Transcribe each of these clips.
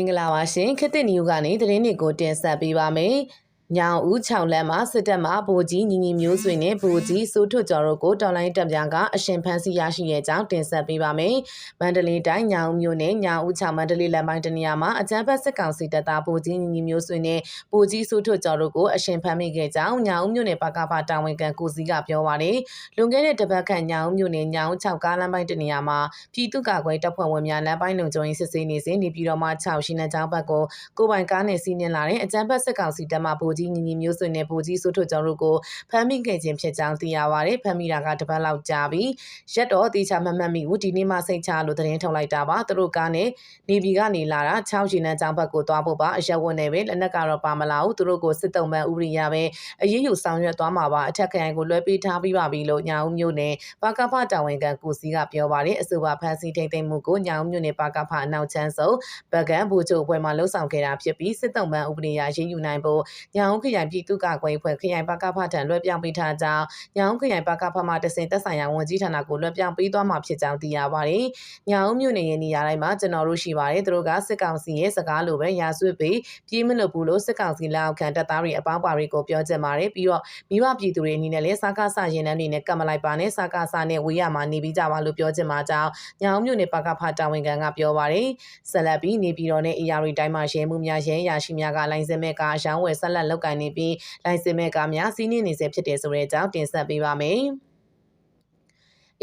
င်္ဂလာပါရှင်ခစ်တစ်နယူးကနေသတင်းတွေကိုတင်ဆက်ပေးပါမယ်။ ညောင်ဦး6လမ်းမှာစစ်တပ်မှဗိုလ်ကြီးညီညီမျိုးဆွေနဲ့ဗိုလ်ကြီးစိုးထွတ်ကျော်တို့ကိုတော်လိုင်းတပ်ပြားကအရှင်ဖမ်းဆီးရရှိရဲ့ကြောင်းတင်ဆက်ပေးပါမယ်။မန္တလေးတိုင်းညောင်ဦးမြို့နယ်ညောင်ဦး6မန္တလေးလမ်းပိုင်းတနေရာမှာအကြမ်းဖက်စစ်ကောင်စီတပ်သားဗိုလ်ကြီးညီညီမျိုးဆွေနဲ့ဗိုလ်ကြီးစိုးထွတ်ကျော်တို့ကိုအရှင်ဖမ်းမိခဲ့ကြောင်းညောင်ဦးမြို့နယ်ပကဖတာဝန်ခံကိုစီကပြောပါရယ်။လွန်ခဲ့တဲ့တပတ်ခန့်ညောင်ဦးမြို့နယ်ညောင်ဦး6ကားလမ်းပိုင်းတနေရာမှာပြည်သူ့ကာကွယ်တပ်ဖွဲ့ဝင်များလမ်းပိုင်းလုံခြုံရေးစစ်ဆေးနေစဉ်နေပြည်တော်မှ6ရှိနေကြောင်းဘက်ကိုကိုပိုင်ကားနဲ့စီးနင်းလာတဲ့အကြမ်းဖက်စစ်ကောင်စီတပ်မှဗိုလ်ကြီးညီညီမျိုးဆွေနဲ့ဗိုလ်ကြီးစိုးထွတ်ကျော်တို့ကိုဖမ်းမိခဲ့ခြင်းဖြစ်ကြောင်းသိရပါတယ်။ဖမ်းမိတာကတပတ်လောက်ကြာပြီ။ရက်တော့တေချာမမှတ်မိဘူးဒီနေ့မှစိတ်ချလို့သတင်းထုတ်လိုက်တာပါ။သူတို့ကားနဲ့နေပြည်ကနေလာတာ6ရှင်နှန်းကျောင်းဘက်ကိုသွားဖို့ပါအရက်ဝင်နေပဲလက်နက်ကတော့ပါမလာဘူး။သူတို့ကိုစစ်တုံးမှန်ဥပဒေရပဲအရေးယူဆောင်ရွက်သွားမှာပါအထက်ခရိုင်ကိုလွှဲပေးထားပြီးပါပြီလို့ညာဦးမျိုးနဲ့ပါကဖတာဝန်ခံကိုစီကပြောပါတယ်။အဆိုပါဖမ်းဆီးထိန်သိမ်းမှုကိုညာဦးမျိုးနဲ့ပါကဖအနောက်ချမ်းစုံဗကန်ဘူချိုအဖွဲ့မှလှုပ်ဆောင်ခဲ့တာဖြစ်ပြီးစစ်တုံးမှန်ဥပဒေရရေးယူနိုင်ဖို့ညာဦးခရိုင်ပြည်သူ့ကာကွယ်အဖွဲ့ခရိုင်ပကဖထံလွှဲပြောင်းပေးထားကြောင်းညောင်ခရိုင်ပကဖမှတစင်သက်ဆိုင်ရာဝန်ကြီးဌာနကိုလွှဲပြောင်းပေးသွားမှာဖြစ်ကြောင်းသိရပါတယ်။ညောင်မြို့နယ်ရဲ့နေရာတိုင်းမှာကျွန်တော်တို့ရှိပါတယ်။သူတို့ကစစ်ကောင်စီရဲ့စကားလိုပဲရာဆွေပြီးပြေးမလို့ဘူးလို့စစ်ကောင်စီလက်အောက်ခံတပ်သားတွေအပေါင်းပါတွေကိုပြောကြပါတယ်။ပြီးတော့မိဘပြည်သူတွေအနေနဲ့လည်းစကားဆရင်နှန်းတွေနဲ့ကတ်မလိုက်ပါနဲ့စကားဆနဲ့ဝေးရမှာနေပြီးကြပါလို့ပြောချင်ပါကြောင်းညောင်မြို့နယ်ပကဖတာဝန်ခံကပြောပါတယ်။ဆက်လက်ပြီးနေပြည်တော်နဲ့အေယာရီတိုင်းမှာရဲမှုများရဲရရှိများကလိုင်းစင်မဲ့ကားအရှောင်းဝယ်ဆက်လက်လောက်ကင်နေပြီးလိုင်းစင်မဲ့ကားများစီးနှင်းနေစေဖြစ်တယ်ဆိုတဲ့အကြောင်းတင်ဆက်ပေးပါမယ်။။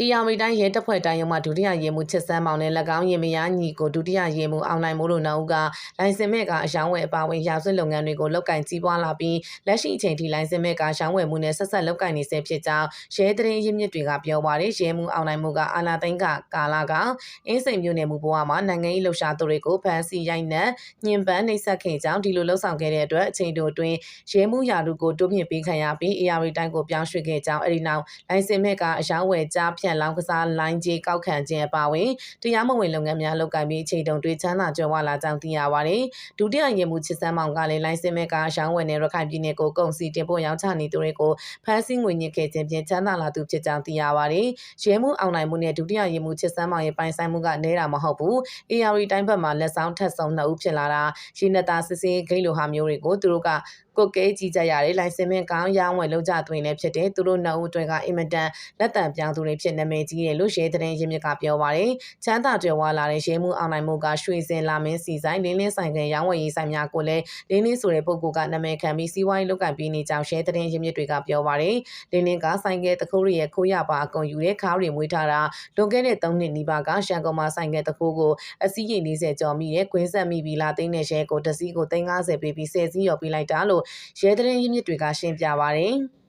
အီယာမီတိုင်းရဲတပ်ဖွဲ့တိုင်းရုံးမှဒုတိယရဲမှူးချစ်စမ်းမောင်နဲ့၎င်းရင်မယားညီကိုဒုတိယရဲမှူးအောင်နိုင်မိုးတို့နောက်ကလိုင်စင်မဲ့ကအရှောင်းဝယ်အပါဝင်ရာဇဝတ်လုပ်ငန်းတွေကိုလောက်ကင်ကြီးပွားလာပြီးလက်ရှိအချိန်ထိလိုင်စင်မဲ့ကရှောင်းဝယ်မှုနဲ့ဆက်ဆက်လောက်ကင်နေဆဲဖြစ်ကြောင်းရဲတရင်ရင်းမြစ်တွေကပြောပါတယ်ရဲမှူးအောင်နိုင်မိုးကအာလာသိန်းကကာလာကအင်းစိန်မြို့နယ်မူဘဝမှာနိုင်ငံရေးလှုပ်ရှားသူတွေကိုဖမ်းဆီးရိုက်နှက်ညှဉ်းပန်းနှိပ်စက်ခဲ့ကြောင်းဒီလိုလှုပ်ဆောင်ခဲ့တဲ့အတွက်အချိန်တိုအတွင်းရဲမှူးရာထူးကိုတိုးမြင့်ပေးခံရပြီး AR တိုင်းကိုပြောင်းရွှေ့ခဲ့ကြောင်းအဲဒီနောက်လိုင်စင်မဲ့ကအရှောင်းဝယ်ကြားဖြန့်လောင်းကစားလိုင်းကြီးကောက်ခံခြင်းအပါအဝင်တရားမဝင်လုပ်ငန်းများလုပ်ကိုင်ပြီးအခြေတုံတွေချမ်းသာကြွယ်ဝလာကြောင်းသိရပါတယ်။ဒုတိယရေမှုချစ်စမ်းမောင်ကလည်းလိုင်းစင်မဲ့ကားရှောင်းဝယ်နေရခိုင်ပြည်နယ်ကိုကုန်စီတင်ပို့ရောင်းချနေသူတွေကိုဖမ်းဆီးငွေညစ်ခဲ့ခြင်းဖြင့်ချမ်းသာလာသူဖြစ်ကြောင်းသိရပါတယ်။ရဲမှုအောင်နိုင်မှုနဲ့ဒုတိယရေမှုချစ်စမ်းမောင်ရဲ့ပိုင်ဆိုင်မှုကနေတာမဟုတ်ဘူး။ AR တိုင်းဘက်မှာလက်ဆောင်ထက်ဆုံးနှစ်ဦးဖြစ်လာတာရှင်းနတာစစ်စင်းဂိတ်လိုဟာမျိုးတွေကိုသူတို့ကကိုကဲကြီးကြရတယ်လိုင်စင်မင်ကောင်းရောင်းဝယ်လုပ်ကြသွင်းလည်းဖြစ်တယ်သူတို့နှစ်ဦးတွေကအင်မတန်လက်တံပြောင်းသူတွေဖြစ်နာမည်ကြီးတယ်လို့ရဲတဲ့ရင်းမြစ်ကပြောပါတယ်ချမ်းသာကြွယ်ဝလာတဲ့ရဲမှုအောင်နိုင်မှုကရွှေစင်လာမင်းစီဆိုင်လင်းလင်းဆိုင်ကရောင်းဝယ်ရေးဆိုင်များကိုလည်းလင်းလင်းဆိုတဲ့ပုဂ္ဂိုလ်ကနာမည်ခံပြီးစီးပွားရေးလုပ်ကင်ပြီးနေကြောင်းရဲတဲ့ရင်းမြစ်တွေကပြောပါတယ်လင်းလင်းကဆိုင်ကဲတခိုးရရဲ့ခိုးရပါအကုန်ယူတဲ့ခါးတွေမွေးထားတာလွန်ခဲ့တဲ့3နှစ်နီးပါးကရှန်ကုန်မှာဆိုင်ကဲတခိုးကိုအစည်းရင်40ကျော်မိတဲ့ကွင်းဆက်မိပြီးလာသိန်းတဲ့ရဲကိုတစည်းကို350ပေးပြီး10စီးရော်ပေးလိုက်တာလို့ရဲတဲ့ရင်းမြစ်တွေကရှင်းပြပါရတယ်။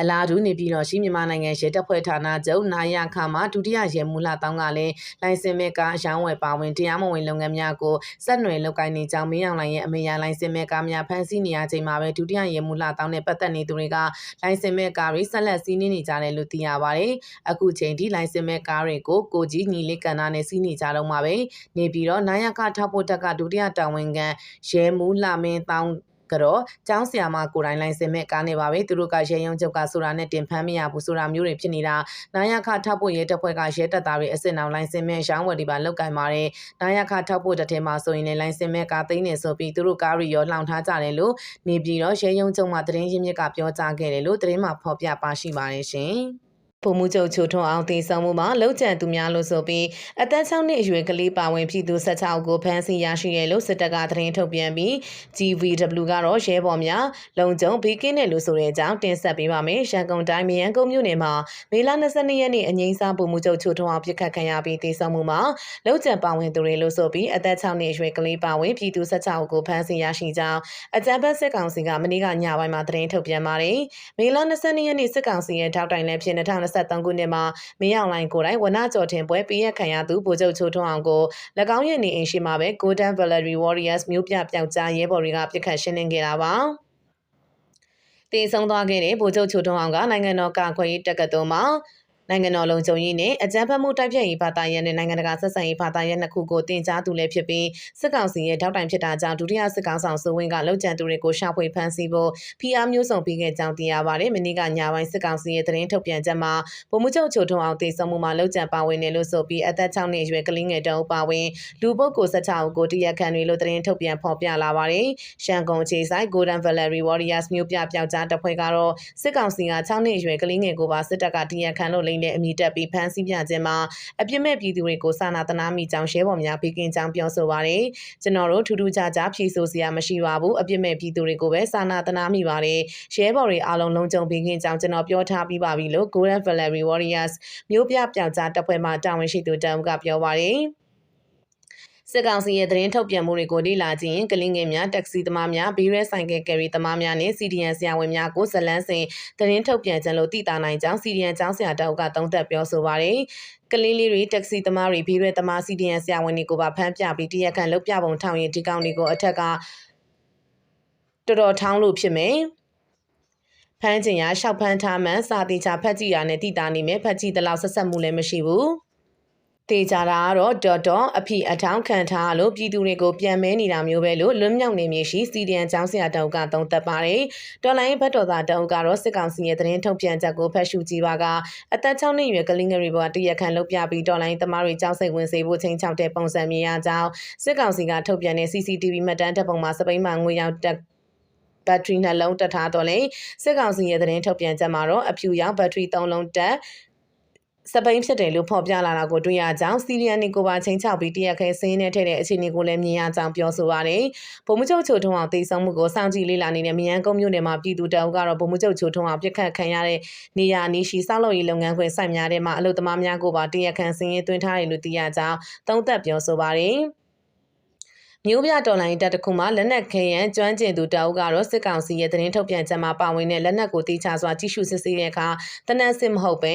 အလားတူနေပြည်တော်ရှိမြန်မာနိုင်ငံရဲတပ်ဖွဲ့ဌာနချုပ်နာယခမှဒုတိယရဲမှူးလာတောင်းကလည်းလိုင်စင်မဲ့ကားအရောင်းဝယ်ပါဝင်တရားမဝင်လုပ်ငန်းများကိုစက်နွယ်လုပ်ကိုင်းနေကြောင်းမင်းအောင်လိုင်ရဲ့အမေရလိုင်စင်မဲ့ကားများဖမ်းဆီးနေရချိန်မှာပဲဒုတိယရဲမှူးလာတောင်းနဲ့ပတ်သက်နေသူတွေကလိုင်စင်မဲ့ကားတွေဆက်လက်စီးနင်းနေကြတယ်လို့သိရပါတယ်။အခုချိန်ထိလိုင်စင်မဲ့ကားတွေကိုကိုကြီးညီလေးကန်နာနဲ့စီးနေကြတော့မှာပဲနေပြီးတော့နာယခထောက်ဖို့တက်ကဒုတိယတာဝန်ခံရဲမှူးလာမင်းတောင်း ကတော့ကျောင်းဆရာမကိုတိုင်းလိုင်းစင်မဲ့ကားနေပါပဲသူတို့ကရဲရုံချုပ်ကဆိုတာနဲ့တင်ဖမ်းမရဘူးဆိုတာမျိုးတွေဖြစ်နေတာနာယခထောက်ဖို့ရဲတပ်ဖွဲ့ကရဲတပ်သားတွေအစစ်နောက်လိုင်းစင်မဲ့ရောင်းဝယ်တွေပါလောက်ကင်ပါတယ်နာယခထောက်ဖို့တစ်ထဲမှာဆိုရင်လည်းလိုင်းစင်မဲ့ကားသိန်းနေဆိုပြီးသူတို့ကားတွေရောလှောင်ထားကြတယ်လို့နေပြည်တော်ရဲရုံချုပ်မှသတင်းရင်းမြစ်ကပြောကြားခဲ့တယ်လို့သတင်းမှာဖော်ပြပါရှိပါတယ်ရှင် ပုံမှုချုပ်ချိုထွန်းအောင်တည်ဆောင်မှုမှာလောက်ကျန်သူများလို့ဆိုပြီးအသက်6နှစ်အရွယ်ကလေးပါဝင်ပြည်သူ16ကိုဖမ်းဆီးရရှိရလို့စစ်တပ်ကသတင်းထုတ်ပြန်ပြီး GVW ကတော့ရဲဘော်များလုံခြုံဘေးကင်းတယ်လို့ဆိုတဲ့အကြောင်းတင်ဆက်ပေးပါမယ်။ရန်ကုန်တိုင်းမြန်ကုန်းမြို့နယ်မှာမေလ22ရက်နေ့အငိမ့်စားပုံမှုချုပ်ချိုထွန်းအောင်ပြစ်ခတ်ခံရပြီးတည်ဆောင်မှုမှာလောက်ကျန်ပါဝင်သူတွေလို့ဆိုပြီးအသက်6နှစ်အရွယ်ကလေးပါဝင်ပြည်သူ16ကိုဖမ်းဆီးရရှိကြောင်းအကြံပတ်စစ်ကောင်စီကမနေ့ကညပိုင်းမှာသတင်းထုတ်ပြန်ပါတယ်။မေလ22ရက်နေ့စစ်ကောင်စီရဲ့ထောက်တိုင်လည်းဖြစ်2000 2023ခုနှစ်မှာမင်းအောင်လိုင်ကိုယ်တိုင်ဝနကျော်ထင်ပွဲပေးရခံရသူဗိုလ်ချုပ်ချိုထွန်းအောင်ကို၎င်းရဲ့နေအိမ်ရှိမှာပဲ Golden Valery Warriors မျိုးပြပျောက်ကြားရဲဘော်တွေကပြစ်ခတ်ရှင်းလင်းခဲ့တာပါတည်ဆုံသွားခဲ့တဲ့ဗိုလ်ချုပ်ချိုထွန်းအောင်ကနိုင်ငံတော်ကာကွယ်ရေးတပ်ကတော်မှာ နိုင်ငံတော်လုံခြုံရေးနဲ့အကြမ်းဖက်မှုတိုက်ဖျက်ရေးဘာသာရပ်နဲ့နိုင်ငံတကာဆက်ဆံရေးဘာသာရပ်နှစ်ခုကိုတင်ကြားသူလည်းဖြစ်ပြီးစစ်ကောင်စီရဲ့ထောက်တိုင်ဖြစ်တာကြောင့်ဒုတိယစစ်ကောင်ဆောင်စိုးဝင်းကလုံခြံသူတွေကိုရှာဖွေဖမ်းဆီးဖို့ဖိအားမျိုးစုံပေးခဲ့ကြောင်းသိရပါတယ်။မနေ့ကညပိုင်းစစ်ကောင်စီရဲ့သတင်းထုတ်ပြန်ချက်မှာဗိုလ်မှူးချုပ်ချိုထုံအောင်တည်ဆုံမှုမှာလုံခြံပါဝင်တယ်လို့ဆိုပြီးအသက်6နှစ်အရွယ်ကလေးငယ်တအုပ်ပါဝင်လူပုဂ္ဂိုလ်16ဦးကိုတရားခံတွေလို့သတင်းထုတ်ပြန်ဖော်ပြလာပါတယ်။ရှန်ကုန်ခြေဆိုင် Golden Valley Warriors မျိုးပြပျောက်ကြားတပ်ဖွဲ့ကတော့စစ်ကောင်စီက6နှစ်အရွယ်ကလေးငယ်ကိုပါစစ်တပ်ကတရားခံလို့လိမ့်တဲ့အမိတက်ပြီးဖမ်းဆီးပြခြင်းမှာအပြစ်မဲ့ပြည်သူတွေကိုစာနာတနာမိကြောင်းရှဲပေါ်များပေးကင်းကြောင်းပြောဆိုပါတယ်။ကျွန်တော်တို့ထူးထူးခြားခြားဖြေဆိုစရာမရှိပါဘူးအပြစ်မဲ့ပြည်သူတွေကိုပဲစာနာတနာမိပါတယ်။ရှဲပေါ်တွေအားလုံးလုံးကြုံပေးကင်းကြောင်းကျွန်တော်ပြောထားပြီးပါပြီလို့ Golden Valley Warriors မျိုးပြပျောက်ကြားတပ်ဖွဲ့မှတာဝန်ရှိသူတအုပ်ကပြောပါတယ်။ စစ်ကောင်စီရဲ့သတင်းထုတ်ပြန်မှုတွေကိုလေ့လာကြည့်ရင်ကလင်းငယ်များတက္ကစီသမားများဘီရဲဆိုင်ကယ်ကယ်ရီသမားများနဲ့ CDN ဆရာဝန်များကိုဇလန်းစင်သတင်းထုတ်ပြန်ကြလို့တည်တာနိုင်ကြောင်း CDN ကျောင်းဆရာတောက်ကသုံးသပ်ပြောဆိုပါတယ်ကလေးလေးတွေတက္ကစီသမားတွေဘီရဲသမား CDN ဆရာဝန်တွေကိုပါဖမ်းပြပြီးတရားခံလုပ်ပြပုံထောင်ရင်ဒီကောင်တွေကိုအထက်ကတော်တော်ထောင်းလို့ဖြစ်မယ်ဖမ်းချင်ရရှောက်ဖမ်းထားမှန်းစာတိချာဖက်ကြည့်ရနဲ့တိတာနေမယ်ဖက်ကြည့်တလောက်ဆက်ဆက်မှုလည်းမရှိဘူး တေချာတာကတော့ဒေါ်တော်အဖိအထောင်ခံထားလို့ပြည်သူတွေကိုပြန်မဲနေတာမျိုးပဲလို့လွတ်မြောက်နေမြေရှိစီဒီအန်ကျောင်းဆရာတောက်ကသုံးသပ်ပါတယ်။တော်လိုင်းဘတ်တော်သားတောက်ကတော့စစ်ကောင်စီရဲ့သတင်းထုတ်ပြန်ချက်ကိုဖတ်ရှုကြည့်ပါကအသက်6နှစ်အရွယ်ကလေးငယ်တွေပေါ်တရက်ခန့်လုပ်ပြပြီးတော်လိုင်းသမားတွေကြောက်စိတ်ဝင်စေဖို့ချင်းချောက်တဲ့ပုံစံမြင်ရကြောင်းစစ်ကောင်စီကထုတ်ပြန်တဲ့ CCTV မှတ်တမ်းတပ်ပုံမှာစပိန်မှာငွေရောက်တက်ဘက်ထရီနှလုံးတက်ထားတော့လေစစ်ကောင်စီရဲ့သတင်းထုတ်ပြန်ချက်မှာတော့အဖြူရောင်ဘက်ထရီ3လုံးတက် စပိန်ဖြစ်တယ်လို့ဖော်ပြလာတာကိုတွေ့ရကြောင်းစီရီယန်နီကိုပါချင်းချောက်ပြီးတရက်ခဲစင်းနဲ့ထည့်တဲ့အခြေအနေကိုလည်းမြင်ရကြောင်းပြောဆိုပါတယ်။ဗိုလ်မှူးချုပ်ချိုထုံအောင်တည်ဆုံမှုကိုစောင့်ကြည့်လေ့လာနေတဲ့မြန်ကုန်းမြို့နယ်မှာပြည်သူတအုပ်ကတော့ဗိုလ်မှူးချုပ်ချိုထုံအောင်ပြစ်ခတ်ခံရတဲ့နေရာအနီးရှိစောက်လုပ်ရေးလုပ်ငန်းခွင်စိုက်များတဲ့မှာအလုပ်သမားများကိုပါတရက်ခန့်စင်းရဲသွင်းထားတယ်လို့သိရကြောင်းသုံးသပ်ပြောဆိုပါတယ်။မျိုးပြတော်လိုင်းတပ်တစ်ခုမှလက်နက်ခဲယံကျွမ်းကျင်သူတအုပ်ကတော့စစ်ကောင်စီရဲ့သတင်းထုတ်ပြန်ချက်မှာပါဝင်တဲ့လက်နက်ကိုတိကျစွာကြည့်ရှုစစ်ဆေးတဲ့အခါတနက်စစ်မဟုတ်ပဲ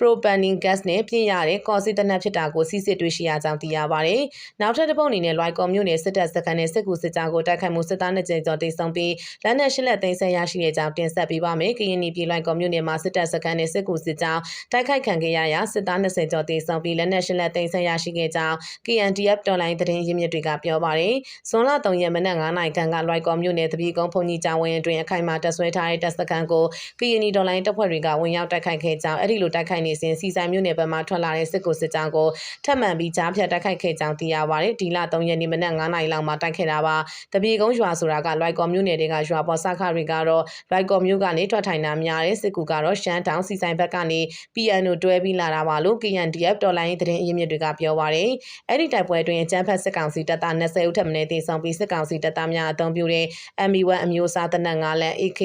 propane gas နဲ့ပြင်ရတဲ့ကော်စီတနက်ဖြစ်တာကိုစစ်စစ်တွေ့ရှိရကြောင်းသိရပါတယ်။နောက်ထပ်တစ်ပုတ်အနေနဲ့ Loicon မြို့နယ်စစ်တပ်စခန်းနဲ့စစ်ကူစစ်ကြောင်းကိုတိုက်ခိုက်မှုစစ်သားနှစ်ကြိမ်ကျော်တိတ်ဆုံးပြီးလက်နက်ရှစ်လက်သိမ်းဆည်းရရှိတဲ့ကြောင်းတင်ဆက်ပေးပါမယ်။ကရင်ပြည် Loicon မြို့နယ်မှာစစ်တပ်စခန်းနဲ့စစ်ကူစစ်ကြောင်းတိုက်ခိုက်ခံခဲ့ရရာစစ်သား20ကျော်တိတ်ဆုံးပြီးလက်နက်ရှစ်လက်သိမ်းဆည်းရရှိခဲ့ကြောင်း KNDF တော်လိုင်းသတင်းရင်းမြစ်တွေကပြောပါတယ်။ဇွန်လ3ရက်မနက်9:00နာရီခန့်က Loicon မြို့နယ်တပီကုန်းဖုန်ကြီးကျောင်းဝင်းအတွင်းအခိုင်အမာတပ်ဆွဲထားတဲ့တပ်စခန်းကို KND တော်လိုင်းတပ်ဖွဲ့တွေကဝင်ရောက်တိုက်ခိုက်ခဲ့ကြောင်းအဲ့ဒီလိုတိုက်ခိုက်နေစဉ်စီဆိုင်မြို့နယ်ဘက်မှထွက်လာတဲ့စစ်ကူစစ်ကြောင်းကိုထပ်မံပြီးကြားဖြတ်တိုက်ခိုက်ခဲ့ကြောင်းသိရပါတယ်။ဒီလ3ရက်နေ့မနက်9:00နာရီလောက်မှာတိုက်ခဲ့တာပါ။တပီကုန်းရွာဆိုတာကလွိုက်ကော်မြို့နယ်တွေကရွာပေါ်စခတွေကတော့လွိုက်ကော်မြို့ကနေထွက်ထိုင်တာများတဲ့စစ်ကူကတော့ရှမ်းတောင်စီဆိုင်ဘက်ကနေ PNO တွဲပြီးလာတာပါလို့ KNDF တော်လိုင်းသတင်းအရင်းမြစ်တွေကပြောပါတယ်။အဲ့ဒီတိုက်ပွဲအတွင်းအကြမ်းဖက်စစ်ကောင်စီတပ်သား20ဦးထပ်မံတည်ဆောင်ပြီးစစ်ကောင်စီတပ်သားများအုံပြုတဲ့ ME1 အမျိုးအစားတနက်9လက် AK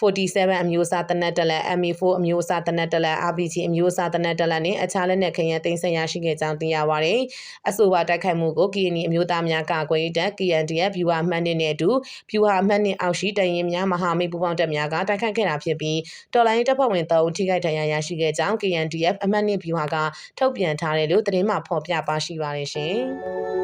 47အမျိုးအစားတနက်တလက် MA4 အမျိုးအစားတနက်တလက် RPG အမျိုးအစားတနက်တလက်နဲ့အခြားလက်နက်ခဲယမ်းတင်ဆက်ရရှိခဲ့ကြောင်းသိရပါတယ်။အဆိုပါတိုက်ခိုက်မှုကို KNI အမျိုးသားများကာကွယ်ရေးတပ် KNDF ဗျူဟာမှတ်နှစ်နဲ့အတူဗျူဟာမှတ်နှစ်အောက်ရှိတရင်များမဟာမိတ်ပူးပေါင်းတပ်များကတိုက်ခိုက်ခဲ့တာဖြစ်ပြီးတော်လိုင်းတပ်ဖွဲ့ဝင်3ဦးထိခိုက်ဒဏ်ရာရရှိခဲ့ကြောင်း KNDF အမှတ်နှစ်ဗျူဟာကထုတ်ပြန်ထားတယ်လို့သတင်းမှဖော်ပြပါရှိပါတယ်ရှင်။